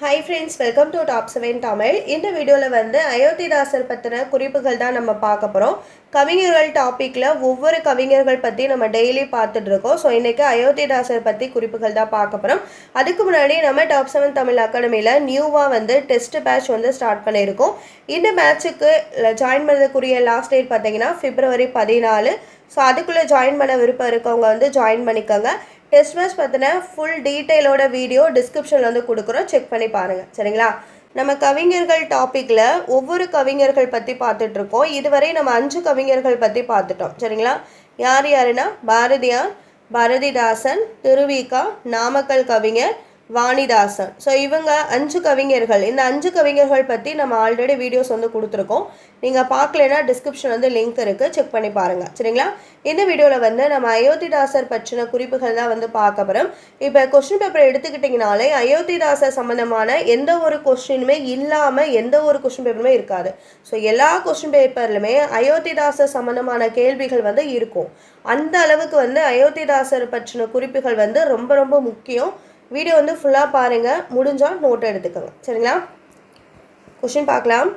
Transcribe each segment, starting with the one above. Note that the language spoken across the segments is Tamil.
Hi friends welcome to top seven Tamil இந்த வீடியோவில் வந்து அயோத்திதாசர் பற்றின குறிப்புகள் தான் நம்ம பார்க்க போகிறோம் கவிஞர்கள் டாப்பிக்கில் ஒவ்வொரு கவிஞர்கள் பற்றி நம்ம டெய்லி பார்த்துட்டு இருக்கோம். ஸோ இன்றைக்கி அயோத்திதாசர் பற்றி குறிப்புகள் தான் பார்க்க போகிறோம் அதுக்கு முன்னாடி நம்ம டாப் செவன் தமிழ் அகாடமியில் நியூவாக வந்து டெஸ்ட் பேட்ச் வந்து ஸ்டார்ட் பண்ணியிருக்கோம். இந்த பேட்சுக்கு ஜாயின் பண்ணதுக்குரிய லாஸ்ட் டேட் பார்த்தீங்கன்னா ஃபிப்ரவரி பதினாலு. ஸோ அதுக்குள்ளே ஜாயின் பண்ண விருப்பம் இருக்கவங்க வந்து ஜாயின் பண்ணிக்கோங்க. டெஸ்ட் மேட்ச் பற்றின ஃபுல் டீட்டெயிலோட வீடியோ டிஸ்கிரிப்ஷனில் வந்து கொடுக்குறோம். செக் பண்ணி பாருங்கள் சரிங்களா? நம்ம கவிஞர்கள் டாப்பிக்கில் ஒவ்வொரு கவிஞர்கள் பற்றி பார்த்துட்ருக்கோம் இதுவரை நம்ம அஞ்சு கவிஞர்கள் பற்றி பார்த்துட்டோம். சரிங்களா? யார் யாருன்னா? பாரதியார் பாரதிதாசன் திருவிகா நாமக்கல் கவிஞர் வாணிதாசன். ஸோ இவங்க அஞ்சு கவிஞர்கள். இந்த அஞ்சு கவிஞர்கள் பற்றி நம்ம ஆல்ரெடி வீடியோஸ் வந்து கொடுத்துருக்கோம். நீங்கள் பார்க்கலனா டிஸ்கிரிப்ஷன் வந்து லிங்க் இருக்குது செக் பண்ணி பாருங்கள் சரிங்களா? இந்த வீடியோவில் வந்து நம்ம அயோத்திதாசர் பற்றின குறிப்புகள் தான் வந்து பார்க்க போகிறோம் இப்போ கொஸ்டின் பேப்பர் எடுத்துக்கிட்டிங்கனாலே அயோத்திதாசர் சம்மந்தமான எந்த ஒரு கொஸ்டினுமே இல்லாமல் எந்த ஒரு கொஸ்டின் பேப்பருமே இருக்காது. ஸோ எல்லா கொஸ்டின் பேப்பர்லையுமே அயோத்திதாசர் சம்மந்தமான கேள்விகள் வந்து இருக்கும். அந்த அளவுக்கு வந்து அயோத்திதாசர் பற்றின குறிப்புகள் வந்து ரொம்ப ரொம்ப முக்கியம். வீடியோ வந்து ஃபுல்லாக பாருங்கள் முடிஞ்சால் நோட்டை எடுத்துக்கோங்க. சரிங்களா? கொஷின் பார்க்கலாம்.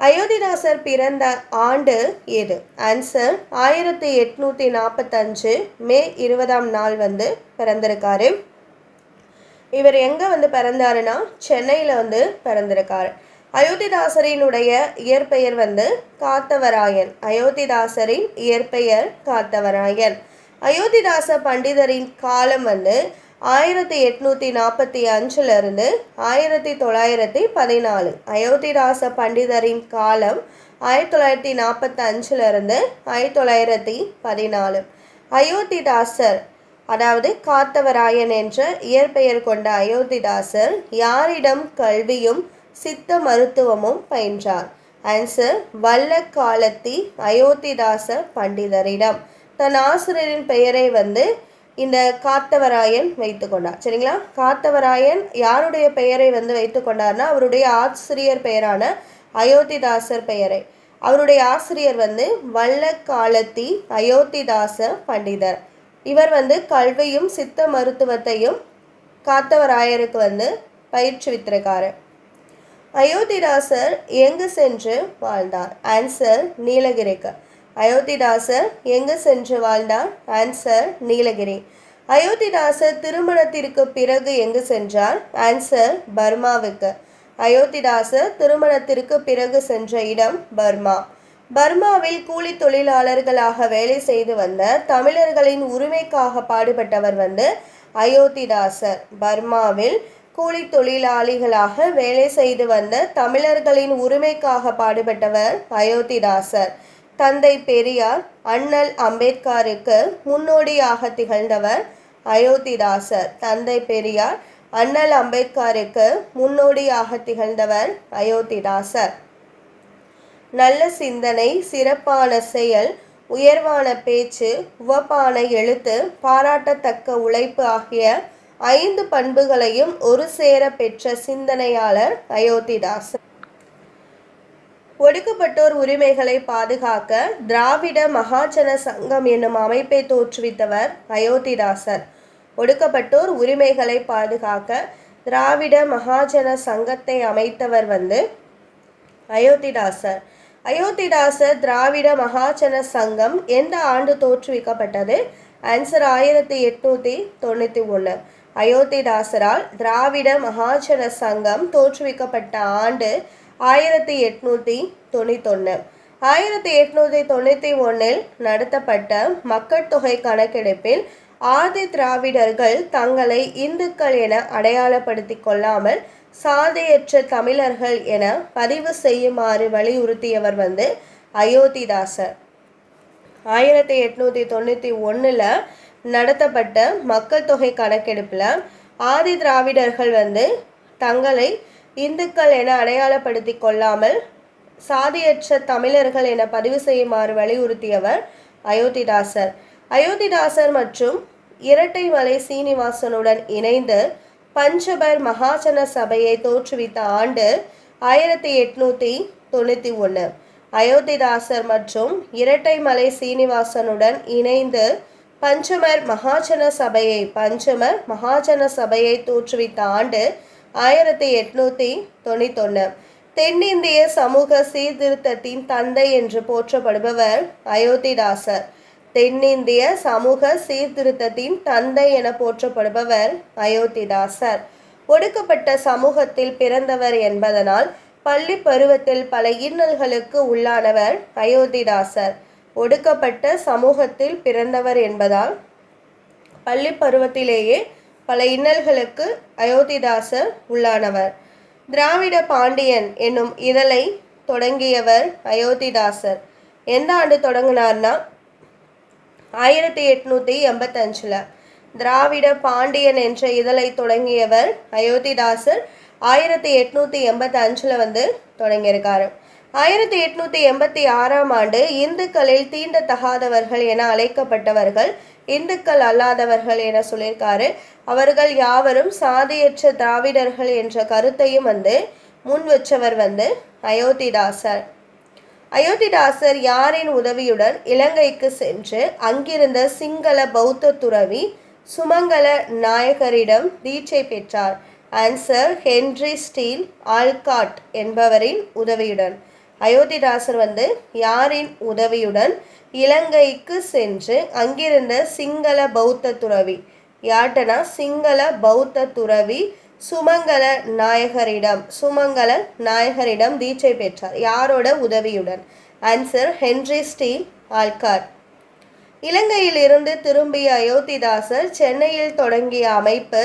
அயோத்திதாசர் பிறந்த ஆண்டு எது? ஆன்சர் ஆயிரத்தி எட்நூற்றி நாற்பத்தஞ்சு மே இருபதாம் நாள் வந்து பிறந்திருக்காரு. இவர் எங்கே வந்து பிறந்தாருன்னா சென்னையில் வந்து பிறந்திருக்காரு. அயோத்திதாசரினுடைய இயற்பெயர் வந்து காத்தவராயன். அயோத்திதாசரின் இயற்பெயர் காத்தவராயன். அயோத்திதாச பண்டிதரின் காலம் வந்து ஆயிரத்தி எட்நூற்றி நாற்பத்தி அஞ்சிலிருந்து ஆயிரத்தி தொள்ளாயிரத்தி பதினாலு அயோத்திதாச பண்டிதரின் காலம் ஆயிரத்தி தொள்ளாயிரத்தி நாற்பத்தஞ்சிலிருந்து ஆயிரத்தி தொள்ளாயிரத்தி பதினாலு. அயோத்திதாசர் அதாவது காத்தவராயன் என்ற இயற்பெயர் கொண்ட அயோத்திதாசர் யாரிடம் கல்வியும் சித்த மருத்துவமும் பயின்றார்? ஆன்சர் வல்ல காலத்தி அயோத்திதாச பண்டிதரிடம். தன் ஆசிரியரின் பெயரை வந்து இந்த காத்தவராயன் வைத்து கொண்டார். சரிங்களா? காத்தவராயன் யாருடைய பெயரை வந்து வைத்து கொண்டார்னா அவருடைய ஆசிரியர் பெயரான அயோத்திதாசர் பெயரை. அவருடைய ஆசிரியர் வந்து வல்லக்காலத்தி அயோத்திதாச பண்டிதர். இவர் வந்து கல்வியும் சித்த மருத்துவத்தையும் காத்தவராயருக்கு வந்து பயிற்றுவித்திருக்காரு. அயோத்திதாசர் எங்கு சென்று வாழ்ந்தார்? ஆன்சர் நீலகிரிக்கு. அயோத்திதாசர் எங்கு சென்று வாழ்ந்தார்? ஆன்சர் நீலகிரி. அயோத்திதாசர் திருமணத்திற்கு பிறகு எங்கு சென்றார்? ஆன்சர் பர்மாவுக்கு. அயோத்திதாசர் திருமணத்திற்கு பிறகு சென்ற இடம் பர்மா. பர்மாவில் கூலி தொழிலாளர்களாக வேலை செய்து வந்த தமிழர்களின் உரிமைக்காக பாடுபட்டவர் வந்து அயோத்திதாசர். பர்மாவில் கூலி தொழிலாளிகளாக வேலை செய்து வந்த தமிழர்களின் உரிமைக்காக பாடுபட்டவர் அயோத்திதாசர். தந்தை பெரியார் அண்ணல் அம்பேத்கருக்கு முன்னோடியாக திகழ்ந்தவர் அயோத்திதாசர். தந்தை பெரியார் அண்ணல் அம்பேத்கருக்கு முன்னோடியாக திகழ்ந்தவர் அயோத்திதாசர். நல்ல சிந்தனை சிறப்பான செயல் உயர்வான பேச்சு உவப்பான எழுத்து பாராட்டத்தக்க உழைப்பு ஆகிய ஐந்து பண்புகளையும் ஒரு சேர பெற்ற சிந்தனையாளர் அயோத்திதாசர். ஒடுக்கப்பட்டோர் உரிமைகளை பாதுகாக்க திராவிட மகாஜன சங்கம் என்னும் அமைப்பை தோற்றுவித்தவர் அயோத்திதாசர். ஒடுக்கப்பட்டோர் உரிமைகளை பாதுகாக்க திராவிட மகாஜன சங்கத்தை அமைத்தவர் வந்து அயோத்திதாசர். அயோத்திதாசர் திராவிட மகாஜன சங்கம் எந்த ஆண்டு தோற்றுவிக்கப்பட்டது? ஆன்சர் ஆயிரத்தி எட்நூற்றி தொண்ணூற்றி ஒன்று அயோத்திதாசரால் திராவிட மகாஜன சங்கம் தோற்றுவிக்கப்பட்ட ஆண்டு ஆயிரத்தி எட்நூற்றி தொண்ணூத்தொன்று ஆயிரத்தி எட்நூற்றி தொண்ணூற்றி ஒன்றில் நடத்தப்பட்ட மக்கள் தொகை கணக்கெடுப்பில் ஆதி திராவிடர்கள் தங்களை இந்துக்கள் என அடையாளப்படுத்தி கொள்ளாமல் சாதியற்ற தமிழர்கள் என பதிவு செய்யுமாறு வலியுறுத்தியவர் வந்து அயோத்திதாசர். ஆயிரத்தி எட்நூற்றி தொண்ணூற்றி ஒன்றில் நடத்தப்பட்ட மக்கள் தொகை கணக்கெடுப்பில் ஆதி திராவிடர்கள் வந்து தங்களை இந்துக்கள் என அடையாளப்படுத்தி கொள்ளாமல் சாதியற்ற தமிழர்கள் என பதிவு செய்யுமாறு வலியுறுத்தியவர் அயோத்திதாசர். அயோத்திதாசர் மற்றும் இரட்டைமலை சீனிவாசனுடன் இணைந்து பஞ்சபர் மகாஜன சபையை தோற்றுவித்த ஆண்டு ஆயிரத்தி எட்நூற்றி தொண்ணூற்றி ஒன்று அயோத்திதாசர் மற்றும் இரட்டைமலை சீனிவாசனுடன் இணைந்து பஞ்சமர் மகாஜன சபையை பஞ்சமர் மகாஜன சபையை தோற்றுவித்த ஆண்டு ஆயிரத்தி எட்நூற்றி தொண்ணூத்தொன்று தென்னிந்திய சமூக சீர்திருத்தத்தின் தந்தை என்று போற்றப்படுபவர் அயோத்திதாசர். தென்னிந்திய சமூக சீர்திருத்தத்தின் தந்தை என போற்றப்படுபவர் அயோத்திதாசர். ஒடுக்கப்பட்ட சமூகத்தில் பிறந்தவர் என்பதனால் பள்ளி பருவத்தில் பல இன்னல்களுக்கு உள்ளானவர் அயோத்திதாசர். ஒடுக்கப்பட்ட சமூகத்தில் பிறந்தவர் என்பதால் பள்ளி பருவத்திலேயே பல இன்னல்களுக்கு அயோத்திதாசர் உள்ளானவர். திராவிட பாண்டியன் என்னும் இதழை தொடங்கியவர் அயோத்திதாசர். எந்த ஆண்டு தொடங்கினார்னா? ஆயிரத்தி எட்நூற்றி எண்பத்தஞ்சில். திராவிட பாண்டியன் என்ற இதழை தொடங்கியவர் அயோத்திதாசர் ஆயிரத்தி எட்நூற்றி எண்பத்தஞ்சில் வந்து தொடங்கியிருக்காரு. ஆயிரத்தி எட்நூற்றி எண்பத்தி ஆறாம் ஆண்டு இந்துக்களில் தீண்டத்தகாதவர்கள் என அழைக்கப்பட்டவர்கள் இந்துக்கள் அல்லாதவர்கள் என சொல்லியிருக்காரு. அவர்கள் யாவரும் சாதியற்ற திராவிடர்கள் என்ற கருத்தையும் வந்து முன் வச்சவர் வந்து அயோத்திதாசர். அயோத்திதாசர் யாரின் உதவியுடன் இலங்கைக்கு சென்று அங்கிருந்த சிங்கள பௌத்த துறவி சுமங்கல நாயகரிடம் தீட்சை பெற்றார். ஆன்சர் ஹென்றி ஸ்டீல் ஆல்காட் என்பவரின் உதவியுடன் அயோத்திதாசர் வந்து யாரின் உதவியுடன் இலங்கைக்கு சென்று அங்கிருந்த சிங்கள பௌத்த துறவி யாட்டனா சிங்கள பௌத்த துறவி சுமங்கல நாயகரிடம் சுமங்கல நாயகரிடம் தீட்சை பெற்றார். யாரோட? உதவியுடன். ஆன்சர் ஹென்றி ஸ்டீல் ஆல்கார் இலங்கையில் இருந்து திரும்பிய அயோத்திதாசர் சென்னையில் தொடங்கிய அமைப்பு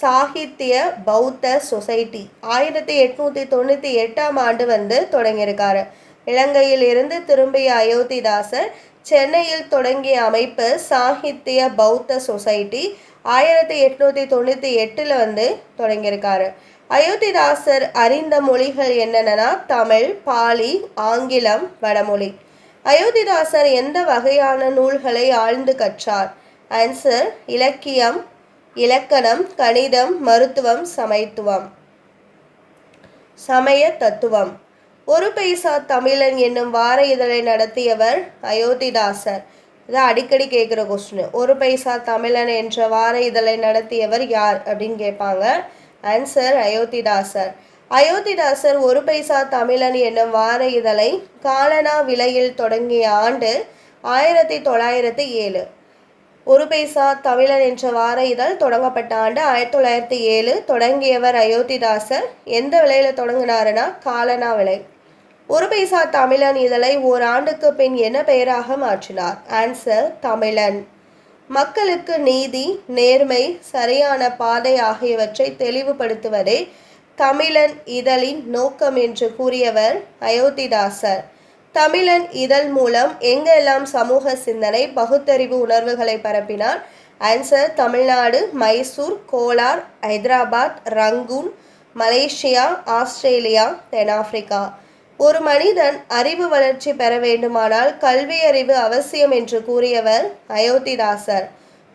சாகித்ய பௌத்த சொசைட்டி. ஆயிரத்தி எட்நூத்தி தொண்ணூற்றி எட்டாம் ஆண்டு வந்து தொடங்கியிருக்காரு. இலங்கையில் இருந்து திரும்பிய அயோத்திதாசர் சென்னையில் தொடங்கிய அமைப்பு சாகித்ய பௌத்த சொசைட்டி ஆயிரத்தி எட்நூத்தி தொண்ணூற்றி எட்டில் வந்து தொடங்கியிருக்காரு. அயோத்திதாசர் அறிந்த மொழிகள் என்னென்னா தமிழ் பாலி ஆங்கிலம் வடமொழி. அயோத்திதாசர் எந்த வகையான நூல்களை ஆழ்ந்து கற்றார்? ஆன்சர் இலக்கியம் இலக்கணம் கணிதம் மருத்துவம் சமத்துவம் சமய தத்துவம். ஒரு பைசா தமிழன் என்னும் வார இதழை நடத்தியவர் அயோத்திதாசர். இதான் அடிக்கடி கேட்குற கொஸ்டின் ஒரு பைசா தமிழன் என்ற வார இதழை நடத்தியவர் யார் அப்படின்னு கேட்பாங்க. ஆன்சர் அயோத்திதாசர். அயோத்திதாசர் ஒரு பைசா தமிழன் என்னும் வார இதழை காலனா விலையில் தொடங்கிய ஆண்டு ஆயிரத்தி தொள்ளாயிரத்தி ஏழு. ஒரு பைசா தமிழன் என்ற வார இதழ் தொடங்கப்பட்ட ஆண்டு ஆயிரத்தி தொள்ளாயிரத்தி ஏழு தொடங்கியவர் அயோத்திதாசர். எந்த விலையில் தொடங்கினாருன்னா காலனா விலை. ஒரு பைசா தமிழன் இதழை ஓராண்டுக்கு பின் என்ன பெயராக மாற்றினார்? ஆன்சர் தமிழன். மக்களுக்கு நீதி நேர்மை சரியான பாதை ஆகியவற்றை தெளிவுபடுத்துவதே தமிழன் இதழின் நோக்கம் என்று கூறியவர் அயோத்திதாசர். தமிழன் இதழ் மூலம் எங்கெல்லாம் சமூக சிந்தனை பகுத்தறிவு உணர்வுகளை பரப்பினார்? Answer Tamil Nadu Mysore Kolar Hyderabad Rangoon Malaysia Australia தென்னாப்பிரிக்கா ஒரு மனிதன் அறிவு வளர்ச்சி பெற வேண்டுமானால் கல்வியறிவு அவசியம் என்று கூறியவர் அயோத்திதாசர்.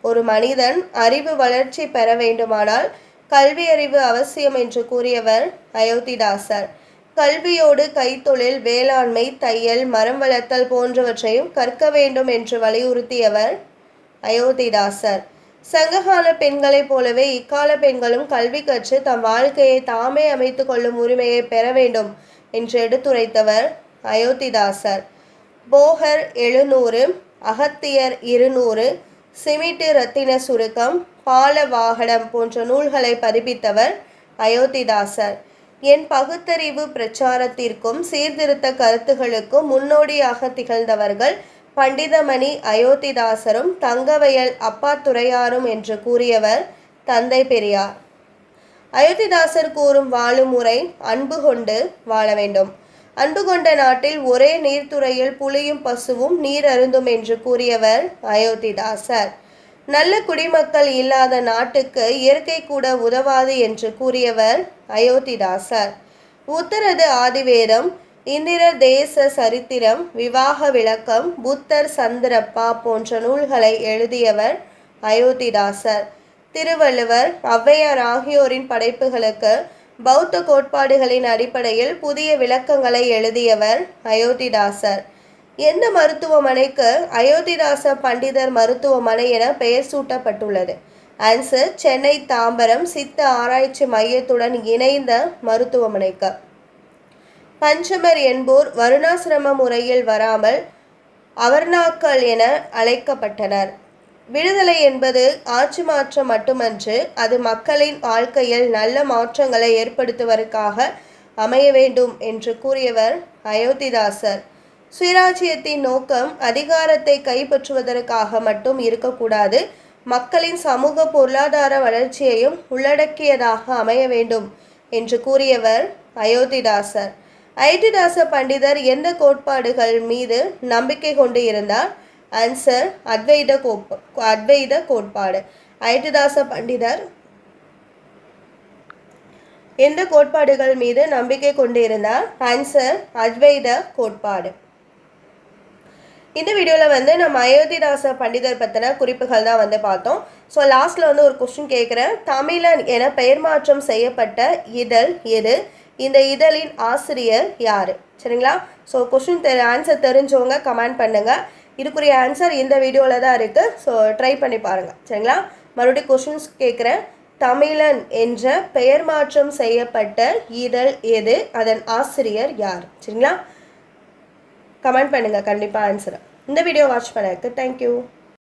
ஒரு மனிதன் அறிவு வளர்ச்சி பெற வேண்டுமானால் கல்வியறிவு அவசியம் என்று கூறியவர் அயோத்திதாசர். கல்வியோடு கைத்தொழில் வேளாண்மை தையல் மரம் வளர்த்தல் போன்றவற்றையும் கற்க வேண்டும் என்று வலியுறுத்தியவர் அயோத்திதாசர். சங்ககால பெண்களைப் போலவே இக்கால பெண்களும் கல்வி கற்று தம் வாழ்க்கையை தாமே அமைத்து கொள்ளும் உரிமையை பெற வேண்டும் என்று எடுத்துரைத்தவர் அயோத்திதாசர். போகர் எழுநூறு அகத்தியர் இருநூறு சிமிட்டு ரத்தின சுருக்கம் பால வாகனம் போன்ற நூல்களை பதிப்பித்தவர் அயோத்திதாசர். என் பகுத்தறிவு பிரச்சாரத்திற்கும் சீர்திருத்த கருத்துகளுக்கும் முன்னோடியாக திகழ்ந்தவர்கள் பண்டிதமணி அயோத்திதாசரும் தங்கவயல் அப்பாத்துறையாரும் என்று கூறியவர் தந்தை பெரியார். அயோத்திதாசர் கூறும் வாழும் முறை அன்பு கொண்டு வாழ வேண்டும். அன்பு கொண்ட நாட்டில் ஒரே நீர்த்துறையில் புலியும் பசுவும் நீர் அருந்தும் என்று கூறியவர் அயோத்திதாசர். நல்ல குடிமக்கள் இல்லாத நாட்டுக்கு இயற்கை கூட உதவாது என்று கூறியவர் அயோத்திதாசர். உத்தரது ஆதிவேதம் இந்திர தேச சரித்திரம் விவாக விளக்கம் புத்தர் சந்திரப்பா போன்ற நூல்களை எழுதியவர் அயோத்திதாசர். திருவள்ளுவர் ஔவையார் ஆகியோரின் படைப்புகளுக்கு பௌத்த கோட்பாடுகளின் அடிப்படையில் புதிய விளக்கங்களை எழுதியவர் அயோத்திதாசர். எந்த மருத்துவமனைக்கு அயோத்திதாச பண்டிதர் மருத்துவமனை என பெயர் சூட்டப்பட்டுள்ளது? ஆன்சர் சென்னை தாம்பரம் சித்த ஆராய்ச்சி மையத்துடன் இணைந்த மருத்துவமனைக்கு. பஞ்சமர் என்போர் வருணாசிரம முறையில் வராமல் அவர்ணாக்கள் என அழைக்கப்பட்டனர். விடுதலை என்பது ஆட்சி மாற்றம் மட்டுமன்று அது மக்களின் வாழ்க்கையில் நல்ல மாற்றங்களை ஏற்படுத்துவதற்காக அமைய வேண்டும் என்று கூறியவர் அயோத்திதாசர். சுயராஜ்யத்தின் நோக்கம் அதிகாரத்தை கைப்பற்றுவதற்காக மட்டும் இருக்கக்கூடாது. மக்களின் சமூக பொருளாதார வளர்ச்சியையும் உள்ளடக்கியதாக அமைய வேண்டும் என்று கூறியவர் அயோத்திதாசர். அயோத்திதாச பண்டிதர் எந்த கோட்பாடுகள் மீது நம்பிக்கை கொண்டு இருந்தார்? ஆன்சர் அத்வைத கோப் அத்வைத கோட்பாடு. அயோத்திதாச பண்டிதர் எந்த கோட்பாடுகள் மீது நம்பிக்கை கொண்டிருந்தார் ஆன்சர் அத்வைத கோட்பாடு. இந்த வீடியோவில் வந்து நம்ம அயோத்திதாச பண்டிதர் பற்றின குறிப்புகள் தான் வந்து பார்த்தோம். ஸோ லாஸ்ட்டில் வந்து ஒரு கொஸ்டின் கேட்குறேன் தமிழன் என பெயர் மாற்றம் செய்யப்பட்ட இதழ் எது? இந்த இதழின் ஆசிரியர் யார்? சரிங்களா? ஸோ கொஸ்டின் தெ ஆன்சர் தெரிஞ்சவங்க கமெண்ட் பண்ணுங்கள் இதுக்குரிய ஆன்சர் இந்த வீடியோவில் தான் இருக்குது ஸோ ட்ரை பண்ணி பாருங்கள் சரிங்களா? மறுபடியும் கொஸ்டின்ஸ் கேட்குறேன் தமிழன் என்ற பெயர் மாற்றம் செய்யப்பட்ட இதழ் எது? அதன் ஆசிரியர் யார்? சரிங்களா? கமெண்ட் பண்ணுங்கள் கண்டிப்பாக ஆன்சரை இந்த வீடியோ வாட்ச் பண்ணதுக்கு தேங்க்யூ